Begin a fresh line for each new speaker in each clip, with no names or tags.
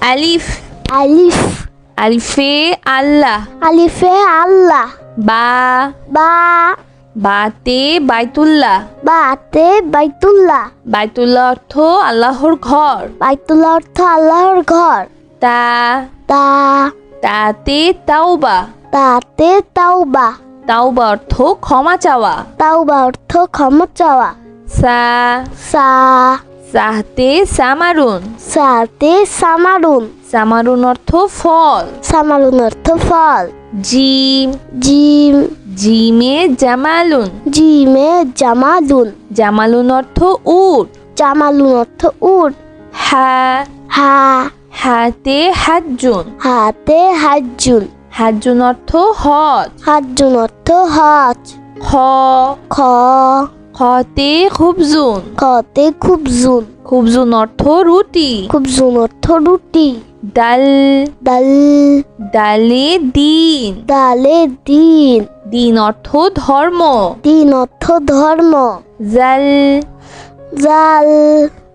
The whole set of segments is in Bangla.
আলিফ।
আলিফ।
আলিফে আল্লাহ।
আলিফে আল্লাহ।
বা।
বা।
বাতে বাইতুল্লাহ।
বাতে বাইতুল্লাহ।
বাইতুল্লাহ অর্থ আল্লাহর ঘর।
বাইতুল্লাহ অর্থ আল্লাহর ঘর।
তা।
তা।
তাতে তাওবা।
তাতে তাওবা।
তাওবা অর্থ ক্ষমা চাওয়া।
তাওবা অর্থ ক্ষমা চাওয়া।
সা।
সা।
সাহতে সামারুন।
সাতে সামারুন।
সামারুন অর্থ ফল।
সামারুন অর্থ ফল।
জিম।
জিম।
জিমে জামালুন।
জিমে জামালুন।
জামালুন অর্থ উট।
জামালুন অর্থ উট।
হা।
হা।
হাতে হাজ্জুন
হাতে হাজুন
হাজ্জুন অর্থ হজ।
হাজুন অর্থ হজ।
খ।
খ।
খতে খুবজুন।
খতে খুবজুন।
খুবজুন অর্থ রুটি।
খুবজুন অর্থ রুটি।
ডাল।
ডাল।
ডালে দিন।
ডালে দিন।
দিন অর্থ ধর্ম।
দিন অর্থ ধর্ম।
জাল।
জাল।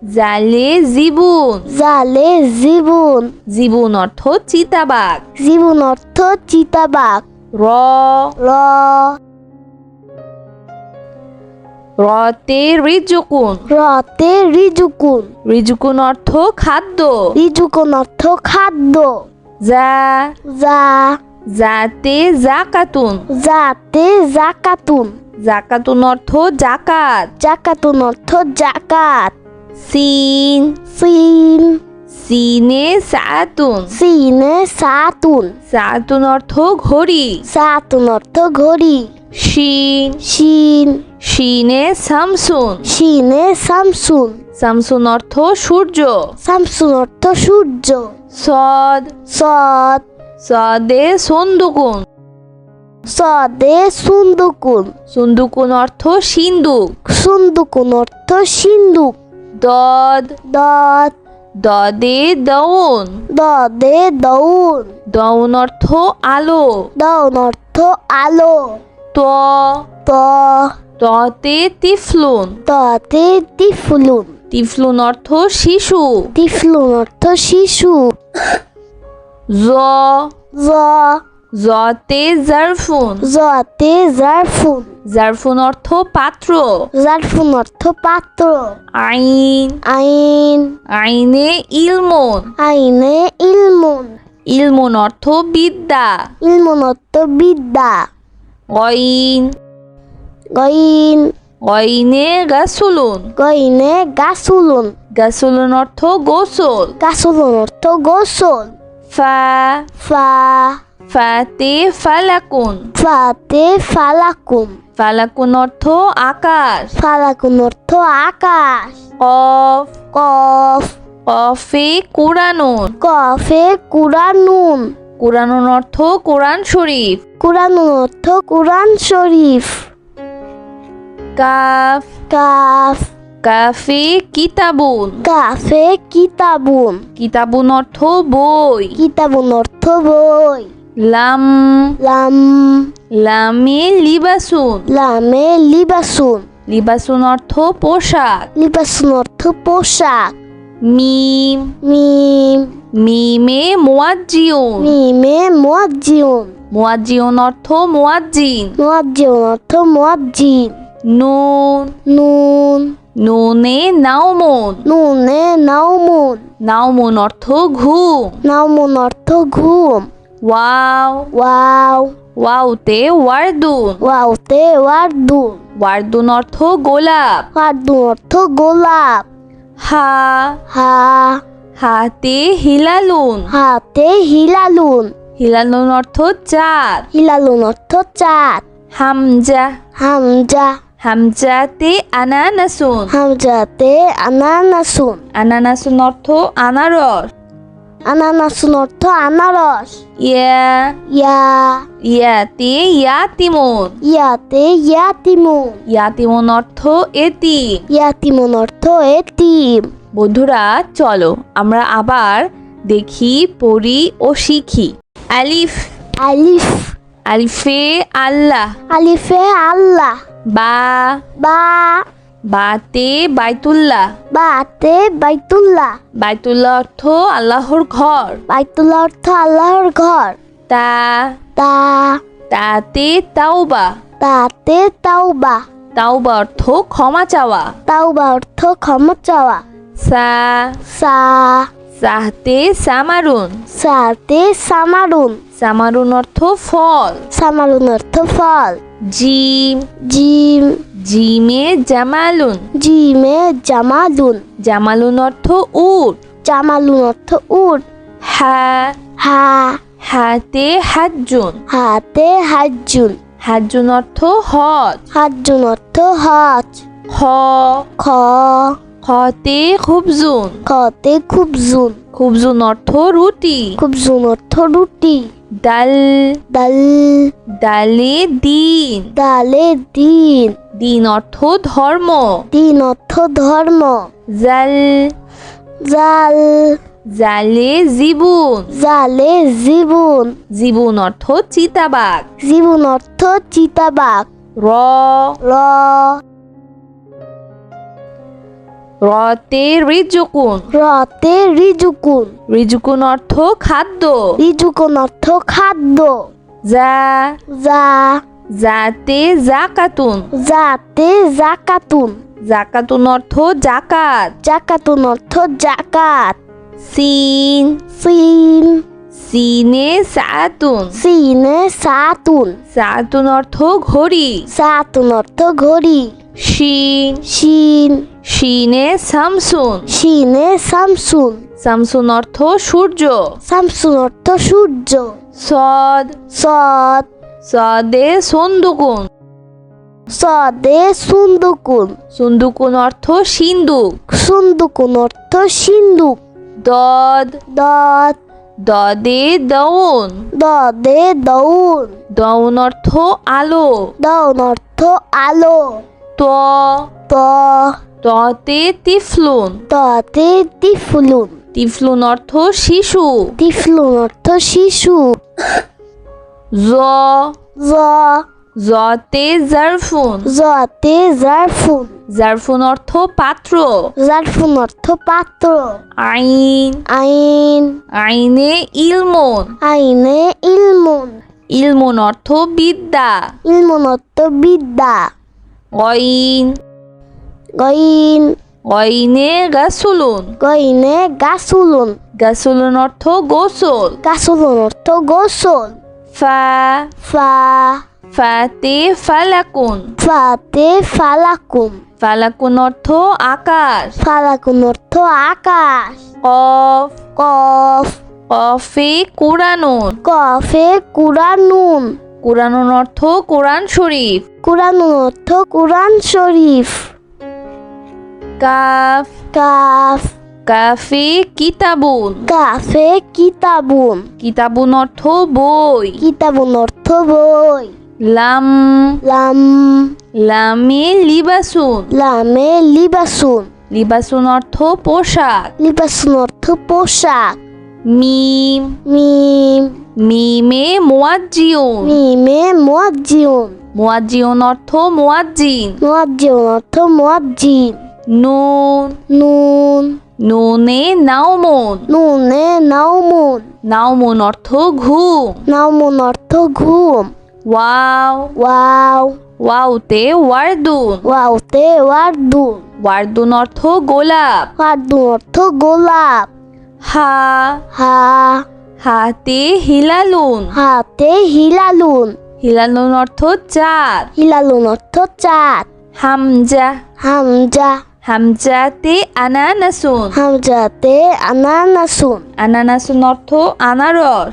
জালে জীবন।
জালে জীবন।
জীবন অর্থ চিতাবাঘ।
জীবন অর্থ চিতাবাঘ।
র।
র।
রতে রিজুকুন।
রতে রিজুকুন।
রিজুকুন অর্থ খাদ্য।
রিজুকুন অর্থ খাদ্য।
যা।
যা।
যাতে জাকাতুন।
যাতে জাকাতুন।
জাকাতুন অর্থ জাকাত।
জাকাতুন অর্থ জাকাত।
সিন।
সিন।
সিনে সাতুন।
সিনে সাতুন।
সাতুন অর্থ ঘড়ি।
সাতুন অর্থ ঘড়ি।
শিন
শিন
শিনে সামসুন
শিনে সামসুন
সামসুন অর্থ সূর্য।
সামসুন অর্থ সূর্য।
সদ
সদ
সদে সন্দুকুন।
সদে সুন্দুকুন।
সুন্দুকুন অর্থ সিন্দুক।
সুন্দুকুন অর্থ সিন্দুক।
দদ।
দত
দদে দৌন।
দদে দৌন।
দৌন অর্থ আলো।
দৌন অর্থ আলো।
ত।
ত।
ততে তিফলুন।
ততে তিফলুন।
তিফলুন অর্থ শিশু।
তিফলুন অর্থ শিশু।
জ।
জ।
জতে জারফুন।
জতে জারফুন।
জারফুন অর্থ পাত্র।
জারফুন অর্থ পাত্র।
আইন।
আইন।
আইনে ইলমুন।
আইনে ইলমুন।
ইলমুন অর্থ বিদ্যা।
ইলমুন অর্থ বিদ্যা।
গইন।
গইন।
গইনে গাসুলুন।
গইনে গাছুলুন
গাসুলুন অর্থ গোসল।
গাছুলুন অর্থ গোসল।
ফা।
ফা।
ফাতে ফালাকুন।
ফাতে ফালাকুন।
ফালাকুন অর্থ আকাশ।
ফালাকুন অর্থ আকাশ।
কফ।
কফ।
কফে কুরানুন
কফে কুরানুন
কুরানুন অর্থ কোরআন শরীফ।
কুরানুন অর্থ কুরআন শরীফ।
কাফ।
কাফ।
কাফে কিতাবুন।
কাফে কিতাবুন।
কিতাবুন অর্থ বই।
কিতাবুন অর্থ বই।
লাম।
লাম।
লামে লিবাসুন।
লামে লিবাসুন।
লিবাসুন অর্থ পোশাক।
লিবাসুন অর্থ পোশাক।
মিম।
মিম।
মিমে মোয়াজ্জিউন।
মিমে মুয়াজ্জিউন।
মোয়াজ্জিউন অর্থ মোয়াজ্জিন।
মুয়াজ্জিউন অর্থ মুয়াজ্জিন।
নুন।
নুন।
নুনে নাওমুন।
নুনে নাওমুন।
নাওমুন অর্থ ঘুম।
নাউমুন অর্থ ঘুম।
ওয়াও।
ওয়াও।
ওয়াওতে ওয়ার্দুন।
ওয়াওতে ওয়ার্দুন।
ওয়ার্দুন অর্থ গোলাপ।
ওয়ার্দুন অর্থ গোলাপ।
হা।
হা।
হাতে হিলালুন।
হাতে হিলালুন।
হিলালুন অর্থ চাঁদ।
হিলালুন অর্থ চাঁদ।
হামজা।
হামজা।
হামজাতে আনানাসুন।
হামজাতে আনানাসুন।
আনানাসুন অর্থ আনারস।
আনানাসুন অর্থ আনারস।
ইয়া।
ইয়া।
ইয়াতে ইয়াতিমুন।
ইয়াতে ইয়াতিমুন।
ইয়াতিমুন অর্থ এতিম।
ইয়াতিমুন অর্থ এতিম।
বন্ধুরা চলো আমরা আবার দেখি পড়ি ও শিখি। আলিফ।
আলিফ।
আলিফে আল্লাহ।
আলিফে আল্লাহ।
বা।
বা।
বাতে বাইতুল্লাহ।
বাতে বাইতুল্লাহ।
বাইতুল্লাহ অর্থ আল্লাহর ঘর।
বাইতুল্লাহ অর্থ আল্লাহর ঘর।
তা।
তা।
তাতে তাওবা।
তাতে তাওবা।
তাওবা অর্থ ক্ষমা চাওয়া।
তাওবা অর্থ ক্ষমা চাওয়া।
সা
সা
সাহতে সামারুন।
সাতে সামারুন।
সামারুন অর্থ ফল।
সামারুন অর্থ ফল।
জিম।
জিম।
জিমে জামালুন।
জিমে জামালুন।
জামালুন অর্থ উট।
জামালুন অর্থ উট।
হা।
হা।
হাতে হাজ্জুন
হাতে হাজুন
হাজ্জুন অর্থ হজ।
হাজুন অর্থ হজ।
খ।
খ।
খতে খুবজুন
খতে খুবজুন
খুবজুন অর্থ রুটি।
খুবজুন অর্থ রুটি।
ডাল।
ডাল।
ডালে দিন।
ডালে দিন।
দিন অর্থ ধর্ম।
দিন অর্থ ধর্ম।
জাল।
জাল।
জালে জীবন।
জালে জীবন।
জীবন অর্থ চিতাবাঘ।
জীবন অর্থ চিতাবাঘ।
র।
র।
রতে রিজুকুন।
রতে রিজুকুন।
রিজুকুন অর্থ খাদ্য।
রিজুকুন অর্থ খাদ্য।
যা।
যা।
যাতে জাকাতুন।
যাতে জাকাতুন।
জাকাতুন অর্থ জাকাত।
জাকাতুন অর্থ জাকাত।
সিন।
সিন।
সিনে সাতুন।
সিনে সাতুন।
সাতুন অর্থ ঘড়ি।
সাতুন অর্থ ঘড়ি।
শিন।
শিন।
শিনে সামসুন।
শিনে সামসুন।
সামসুন অর্থ সূর্য।
সামসুন অর্থ সূর্য।
সদ।
সদ।
সদে সন্দুকুন।
সদে সুন্দুকুন।
সুন্দুকুন অর্থ সিন্দুক
সুন্দুকুন অর্থ সিন্দুক
দদ।
দত
দদে দৌন
দদে দৌন
দৌন অর্থ আলো।
দৌন অর্থ আলো।
ত।
ত।
ততে তিফলুন।
ততে তিফলুন।
তিফলুন অর্থ শিশু।
তিফলুন অর্থ শিশু।
জ।
জ।
জতে জারফুন।
জতে জারফুন।
জারফুন অর্থ পাত্র।
জারফুন অর্থ পাত্র।
আইন।
আইন।
আইনে ইলমন।
আইনে ইলমুন।
ইলমন অর্থ বিদ্যা।
ইলমুন অর্থ বিদ্যা।
অইন।
গইন।
অইনে গাসুলুন।
গইনে গাছুলুন
গাসুলুন অর্থ গোসল।
গাছুলুন অর্থ গোসল।
ফা।
ফা।
ফাতে ফালাকুন।
ফাতে ফালাকুন।
ফালাকুন অর্থ আকাশ।
ফালাকুন অর্থ আকাশ।
কফ।
কফ।
কফে কুরানুন
কফে কুরানুন
কুরানুন অর্থ কোরআন শরীফ।
কুরানুন অর্থ কুরআন শরীফ।
কাফ
কাফ
কাফে কিতাবুন।
কাফে কিতাবুন।
কিতাবুন অর্থ বই।
কিতাবুন অর্থ বই।
লাম
লাম
লামে লিবাসুন।
লামে লিবাসুন।
লিবাসুন অর্থ পোশাক।
লিবাসুন অর্থ পোশাক।
মিম
মিম
মিমে মোয়াজ্জিউন।
মিমে মুয়াজ্জিউন।
মোয়াজ্জিউন অর্থ মোয়াজ্জিন।
মুয়াজ্জিউন অর্থ মুয়াজ্জিন।
নুন
নুন
নুনে নাওমুন
নুনে নাউমুন
নাওমুন অর্থ ঘুম।
নাউমুন অর্থ ঘুম।
Wow
wow
ওয়াওতে ওয়ার্দুন।
ওয়াওতে ওয়ার্দুন।
ওয়ার্দুন অর্থ গোলাপ।
ওয়ার্দুন অর্থ গোলাপ।
হা।
হা।
হাতে হিলালুন।
হাতে হিলালুন।
হিলালুন অর্থ চাঁদ।
হিলালুন অর্থ চাঁদ।
হামজা।
হামজা।
হামজাতে আনানাসুন।
হামজাতে আনানাসুন।
আনানাসুন অর্থ আনারস।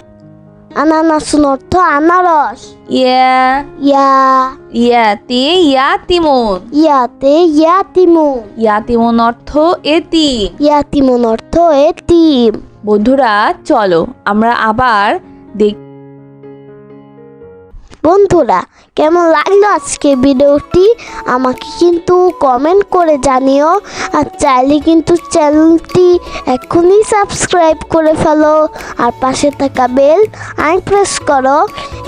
আনানাসুন অর্থ আনারস।
ইয়া।
ইয়া।
ইয়াতে ইয়াতিমুন।
ইয়াতে ইয়াতিমুন।
ইয়াতিমুন অর্থ এতিম।
ইয়াতিমুন অর্থ এতিম।
বন্ধুরা চলো আমরা আবার দেখ
বন্ধুরা, কেমন লাগল আজকে ভিডিওটি? আমাকে কিন্তু কমেন্ট করে জানিও। আর চাইলে কিন্তু চ্যানেলটি এখনই সাবস্ক্রাইব করে ফেলো। আর পাশে থাকা বেল আই প্রেস করো।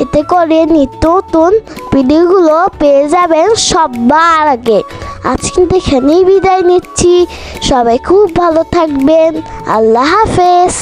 এতে করে নিত্য নতুন ভিডিওগুলো পেয়ে যাবেন সবার আগে। আজ কিন্তু এখানেই বিদায় নিচ্ছি। সবাই খুব ভালো থাকবেন। আল্লাহ হাফেজ।